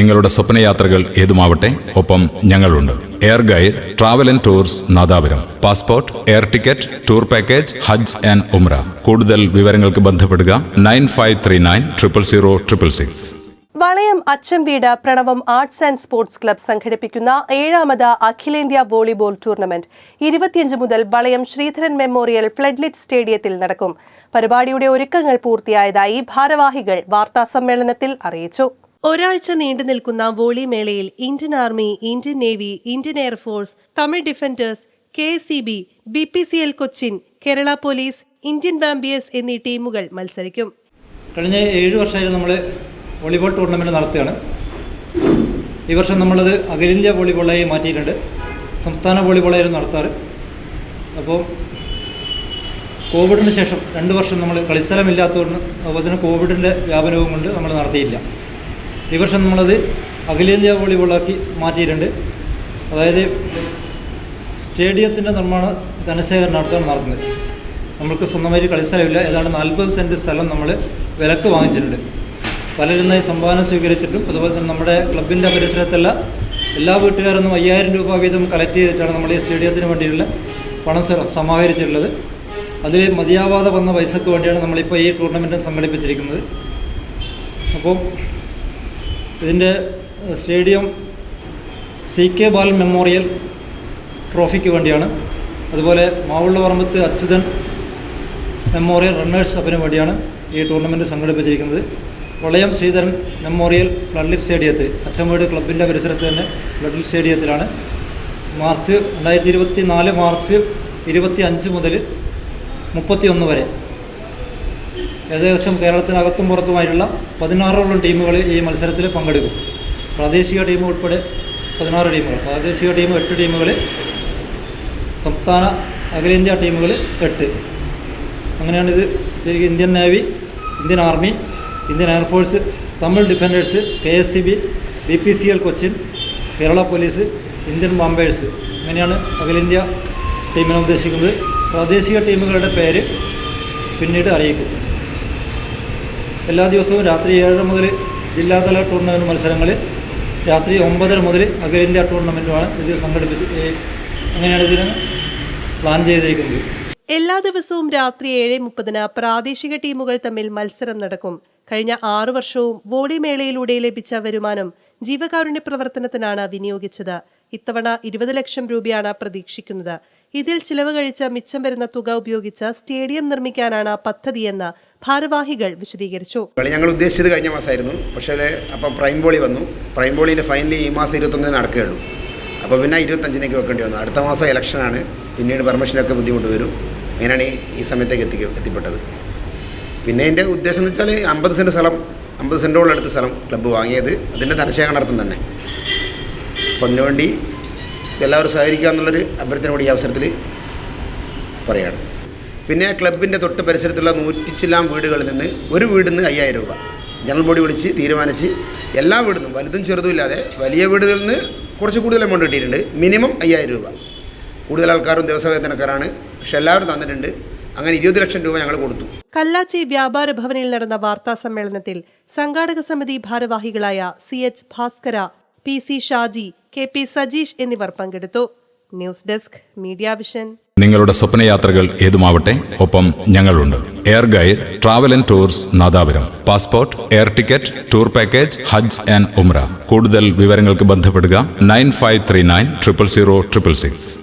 നിങ്ങളുടെ സ്വപ്നയാത്രകൾ ഏതുമാവട്ടെ ഒപ്പം ഞങ്ങളുണ്ട്. Air guide travel and tours Nadapuram. Passport air ticket tour package Hajj and ഉംറ കൂടുതൽ വിവരങ്ങൾക്ക് ബന്ധപ്പെടുക nine five three nine triple zero triple six. Valayam അച്ചംവീട് Pranavam arts and sports club സംഘടിപ്പിക്കുന്ന ഏഴാമത് അഖിലേന്ത്യാ വോളിബോൾ ടൂർണമെന്റ്. ഇരുപത്തിയഞ്ച് മുതൽ വളയം ശ്രീധരൻ മെമ്മോറിയൽ ഫ്ലഡ്ലിറ്റ് സ്റ്റേഡിയത്തിൽ നടക്കും. പരിപാടിയുടെ ഒരുക്കങ്ങൾ പൂർത്തിയായതായി ഭാരവാഹികൾ വാർത്താസമ്മേളനത്തിൽ അറിയിച്ചു. ഒരാഴ്ച നീണ്ടു നിൽക്കുന്ന വോളി മേളയിൽ Indian army Indian navy Indian air force Tamil defenders K E B B P C L Cochin Kerala police Indian bombers എന്നീ ടീമുകൾ മത്സരിക്കും. കഴിഞ്ഞ ഏഴ് വർഷമായിട്ട് നമ്മൾ വോളിബോൾ ടൂർണമെന്റ് നടത്തുകയാണ്. ഈ വർഷം നമ്മളത് അഖിലേന്ത്യാ വോളിബോളായി മാറ്റിയിട്ടുണ്ട്. സംസ്ഥാന വോളിബോളായിരുന്നു നടത്താറ്. അപ്പോൾ കോവിഡിന് ശേഷം രണ്ട് വർഷം നമ്മൾ കളിസ്ഥലമില്ലാത്തതുകൊണ്ട് അതുപോലെ തന്നെ കോവിഡിന്റെ വ്യാപനവും കൊണ്ട് നമ്മൾ നടത്തിയില്ല. ഈ വർഷം നമ്മളത് അഖിലേന്ത്യാ വോളിബോളാക്കി മാറ്റിയിട്ടുണ്ട്. അതായത് സ്റ്റേഡിയത്തിന്റെ നിർമ്മാണ നിർമ്മാണം നടത്താൻ നടക്കുന്നത്. നമ്മൾക്ക് സ്വന്തമായിട്ട് കളിസ്ഥലമില്ല. ഏതാണ്ട് നാൽപ്പത് സെന്റ് സ്ഥലം നമ്മൾ വിലക്ക് വാങ്ങിച്ചിട്ടുണ്ട്. പലരും നിന്നായി സംഭാവന സ്വീകരിച്ചിട്ടും അതുപോലെ തന്നെ നമ്മുടെ ക്ലബിന്റെ പരിസരത്തുള്ള എല്ലാ വീട്ടുകാരൊന്നും അയ്യായിരം രൂപ വീതം കളക്ട് ചെയ്തിട്ടാണ് നമ്മൾ ഈ സ്റ്റേഡിയത്തിന് വേണ്ടിയുള്ള പണം സമാഹരിച്ചിട്ടുള്ളത്. അതിൽ മതിയാവാതെ വന്ന പൈസക്ക് വേണ്ടിയാണ് നമ്മളിപ്പോൾ ഈ ടൂർണമെന്റ് സംഘടിപ്പിച്ചിരിക്കുന്നത്. അപ്പോൾ ഇതിന്റെ stadium C K Balan memorial ട്രോഫിക്ക് വേണ്ടിയാണ്. അതുപോലെ മാവുള്ളപറമ്പത്ത് അച്യുതൻ മെമ്മോറിയൽ റണ്ണേഴ്സ് അപ്പിന് വേണ്ടിയാണ് ഈ ടൂർണമെന്റ് സംഘടിപ്പിച്ചിരിക്കുന്നത്. വളയം ശ്രീധരൻ മെമ്മോറിയൽ ഫ്ലഡ്ലിറ്റ് സ്റ്റേഡിയത്തിൽ അച്ചമ്പേട് ക്ലബിന്റെ പരിസരത്ത് തന്നെ ഫ്ലഡ്ലിറ്റ് സ്റ്റേഡിയത്തിലാണ്. മാർച്ച് രണ്ടായിരത്തി ഇരുപത്തി നാല് മാർച്ച് ഇരുപത്തി അഞ്ച് മുതൽ മുപ്പത്തി ഒന്ന് വരെ ഏകദേശം കേരളത്തിനകത്തും പുറത്തുമായിട്ടുള്ള പതിനാറോളം ടീമുകൾ ഈ മത്സരത്തിൽ പങ്കെടുക്കും. പ്രാദേശിക ടീം ഉൾപ്പെടെ പതിനാറ് ടീമുകൾ. പ്രാദേശിക ടീം എട്ട് ടീമുകൾ സംസ്ഥാന അഖിലേന്ത്യാ ടീമുകൾ എട്ട്. അങ്ങനെയാണിത് ശരിക്കും Indian navy Indian army Indian air force Tamil defenders K S C B B P C L Cochin Kerala police Indian bombers അങ്ങനെയാണ് അഖിലേന്ത്യാ ടീമിനെ ഉദ്ദേശിക്കുന്നത്. പ്രാദേശിക ടീമുകളുടെ പേര് പിന്നീട് അറിയിക്കും. എല്ലാ ദിവസവും രാത്രി ഏഴര മുതൽ ജില്ലാതല ടൂർണമെന്റ് മത്സരങ്ങൾ രാത്രി ഒമ്പതര മുതൽ അഖിലേന്ത്യാ ടൂർണമെന്റുമാണ് ഇത് സംഘടിപ്പിച്ച് അങ്ങനെയാണ് ഇതിന് പ്ലാൻ ചെയ്തിരിക്കുന്നത് എല്ലാ ദിവസവും രാത്രി ഏഴ് മുപ്പതിന് പ്രാദേശിക ടീമുകൾ തമ്മിൽ മത്സരം നടക്കും. കഴിഞ്ഞ ആറു വർഷവും വോളി മേളയിലൂടെ ലഭിച്ച വരുമാനം ജീവകാരുണ്യ പ്രവർത്തനത്തിനാണ് വിനിയോഗിച്ചത്. ഇത്തവണ ഇരുപത് ലക്ഷം രൂപയാണ് പ്രതീക്ഷിക്കുന്നത്. ഇതിൽ ചിലവ് കഴിച്ച മിച്ചം വരുന്ന തുക ഉപയോഗിച്ച് സ്റ്റേഡിയം നിർമ്മിക്കാനാണ് പദ്ധതിയെന്ന് ഭാരവാഹികൾ വിശദീകരിച്ചു. കളി ഞങ്ങൾ ഉദ്ദേശിച്ചത് കഴിഞ്ഞ മാസമായിരുന്നു. പക്ഷേ അപ്പം പ്രൈം ബോളി വന്നു. പ്രൈം ബോളിന്റെ ഫൈനൽ ഈ മാസം ഇരുപത്തൊന്നിന് നടക്കുകയുള്ളൂ. അപ്പോൾ പിന്നെ ഇരുപത്തഞ്ചിനേക്ക് വെക്കേണ്ടി വന്നു. അടുത്ത മാസം ഇലക്ഷനാണ്. പിന്നീട് പെർമിഷനൊക്കെ ബുദ്ധിമുട്ട് വരും. അങ്ങനെയാണ് ഈ- സമയത്തേക്ക് എത്തി എത്തിപ്പെട്ടത്. പിന്നെ എന്റെ ഉദ്ദേശം എന്ന് വെച്ചാൽ അമ്പത് സെന്റ് സ്ഥലം അമ്പത് സെന്റോളം അടുത്ത സ്ഥലം ക്ലബ്ബ് വാങ്ങിയത് അതിന്റെ ധനശേഖരണാർത്ഥം തന്നെ. അപ്പം അതിനുവേണ്ടി എല്ലാവരും സഹകരിക്കുക എന്നുള്ളൊരു അഭ്യർത്ഥന കൂടി ഈ അവസരത്തിൽ പറയുകയാണ്. പിന്നെ ക്ലബിന്റെ തൊട്ട് പരിസരത്തുള്ള നൂറ്റിച്ചില്ലാം വീടുകളിൽ നിന്ന് ഒരു വീടിൽ നിന്ന് അയ്യായിരം രൂപ. ജനറൽ ബോഡി വിളിച്ച് തീരുമാനിച്ച് എല്ലാ നിന്നും വലുതും ചെറുതും ഇല്ലാതെ വലിയ വീടുകളിൽ നിന്ന് കുറച്ച് കൂടുതൽ എമൗണ്ട് കിട്ടിയിട്ടുണ്ട്. മിനിമം അയ്യായിരം രൂപ. കൂടുതൽ ആൾക്കാരും ദിവസവേതനക്കാരാണ് പക്ഷെ എല്ലാവരും തന്നിട്ടുണ്ട്. അങ്ങനെ ഇരുപത് ലക്ഷം രൂപ ഞങ്ങൾ കൊടുത്തു. കല്ലാച്ചി വ്യാപാര ഭവനിൽ നടന്ന വാർത്താ സമ്മേളനത്തിൽ സംഘാടക സമിതി ഭാരവാഹികളായ C H Bhaskara P C Shaji K P Sajeesh എന്നിവർ പങ്കെടുത്തു. News desk media vision. നിങ്ങളുടെ സ്വപ്നയാത്രകൾ ഏതുമാവട്ടെ ഒപ്പം ഞങ്ങളുണ്ട്. Air Guide travel and tours Nadapuram. Passport air ticket tour package hajj and umrah. കൂടുതൽ വിവരങ്ങൾക്ക് ബന്ധപ്പെടുക nine five three nine triple zero triple six.